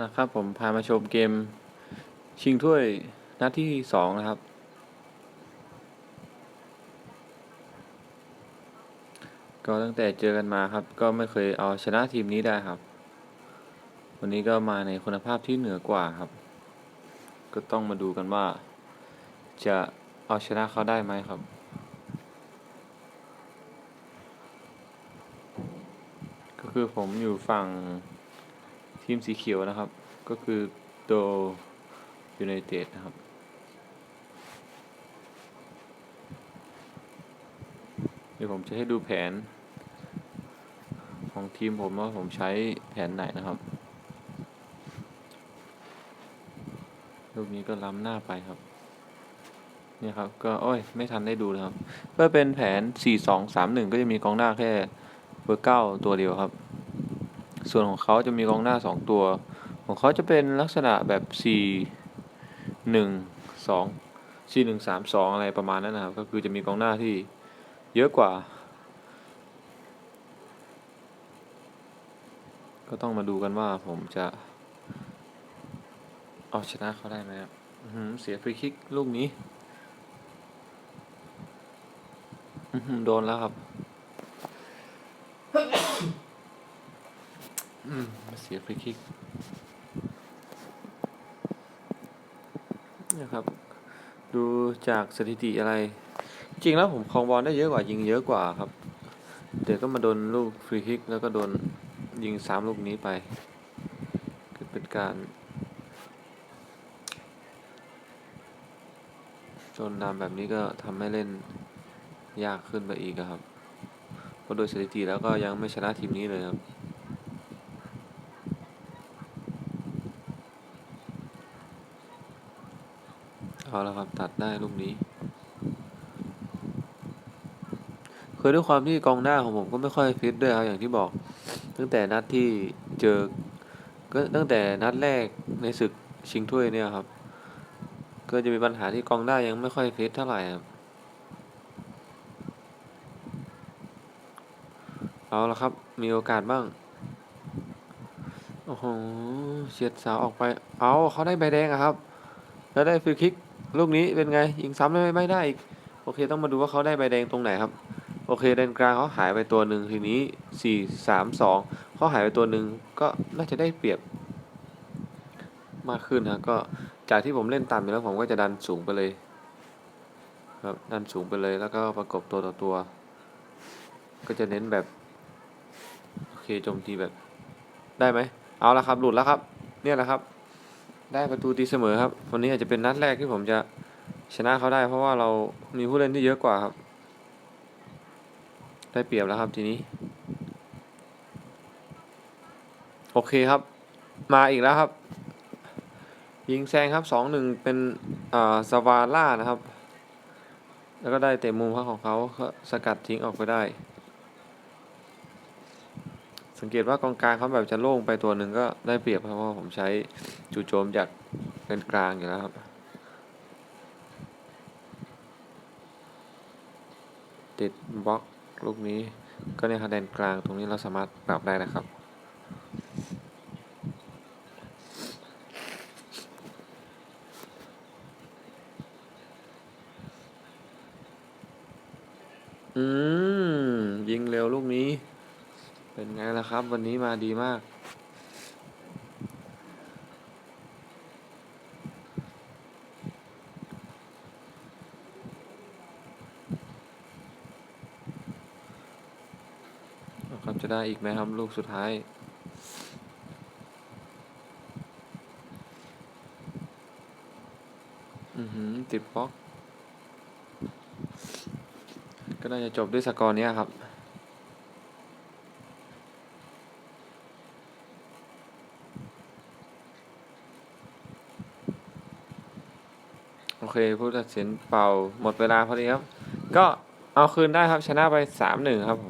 นะครับผมพามาชมเกมชิงถ้วยนัดที่สองนะครับ ก็ตั้งแต่เจอกันมาครับ ก็ไม่เคยเอาชนะทีมนี้ได้ครับ วันนี้ก็มาในคุณภาพที่เหนือกว่าครับ ก็ต้องมาดูกันว่า จะเอาชนะเขาได้ไหมครับก็คือผมอยู่ฝั่ง ทีมสีเขียวนะครับ ก็คือโดยูไนเต็ดนะครับ เดี๋ยวผมจะให้ดูแผน ของทีมผมว่าผมใช้แผนไหนนะครับลูกนี้ก็ล้ำหน้าไปครับเนี่ยครับ ก็โอ้ย ไม่ทันได้ดูเลยครับ เพื่อเป็นแผน 4-2-3-1 ก็จะมีกองหน้าแค่เบอร์เก้าตัวเดียวครับ ส่วนของเขาจะมีกองหน้าสองตัว ของเขาจะเป็นลักษณะแบบสี่หนึ่งสอะไรประมาณนั้นนะครับ ก็คือจะมีกองหน้าที่เยอะกว่า ก็ต้องมาดูกันว่าผมจะ เอาชนะเขาได้ไหมครับหือเสียฟรีคิกลูกนี้หือโดนแล้วครับ อืมเสียฟรีคิกนี่ยครับ ดูจากสถิติอะไร จริงแล้วผมครองบอลได้เยอะกว่ายิงเยอะกว่าครับแต่ก็มาโดนลูกฟรีคิกแล้วก็โดนยิงสามลูกนี้ไปคือเป็นการจนนำแบบนี้ก็ทำให้เล่นยากขึ้นไปอีกครับเพราะโดยสถิติแล้วก็ยังไม่ชนะทีมนี้เลยครับ เอาละครับตัดได้ลูกนี้ คือด้วยความที่กองหน้าของผมก็ไม่ค่อยฟิตด้วยครับอย่างที่บอก ตั้งแต่นัดที่เจอ ก็ตั้งแต่นัดแรกในศึกชิงถ้วยเนี่ยครับ ก็จะมีปัญหาที่กองหน้ายังไม่ค่อยฟิตเท่าไหร่ครับเอาละครับ มีโอกาสบ้าง โอ้โหเฉียดสาวออกไป เอาเขาได้ใบแดงอะครับ แล้วได้ฟรีคิก ลูกนี้เป็นไงยิงซ้ำได้ไม่ได้อีกโอเคต้องมาดูว่าเขาได้ใบแดงตรงไหนครับ โอเคแดนกลางเขาหายไปตัวหนึ่งทีนี้สี่สามสองเขาหายไปตัวหนึ่งก็น่าจะได้เปรียบมากขึ้นนะก็จากที่ผมเล่นต่ำอยู่แล้วผมก็จะดันสูงไปเลยครับดันสูงไปเลยแล้วก็ประกบตัวต่อตัว ก็จะเน้นแบบโอเคโจมตีแบบได้ไหมเอาละครับหลุดแล้วครับ เนี่ยแหละครับ ได้ประตูตีเสมอครับ วันนี้อาจจะเป็นนัดแรกที่ผมจะชนะเขาได้ เพราะว่าเรามีผู้เล่นที่เยอะกว่าครับ ได้เปรียบแล้วครับทีนี้ โอเคครับ มาอีกแล้วครับ ยิงแซงครับสองหนึ่งเป็นอ่าสวาล่านะครับ แล้วก็ได้เตะมุมพักของเขาสกัดทิ้งออกไปได้ สังเกตว่ากองกลางเขาแบบจะโล่งไปตัวหนึ่งก็ได้เปรียบเพราะว่าผมใช้จู่โจมจากเป็นกลางอยู่แล้วครับติดบล็อกลูกนี้ก็ในคะแนนกลางตรงนี้เราสามารถปรับได้นะครับ อืม ยิงเร็วลูกนี้ เป็นไงล่ะครับ วันนี้มาดีมาก ครับจะได้อีกไหมครับ ลูกสุดท้ายอือหือติดบล็อก ก็น่าจะจบด้วยสกอร์นี้ครับ เคผู้ตัดสินเป่าหมดเวลาพอดีครับ ก็เอาคืนได้ครับชนะไปสามหนึ่งครับผม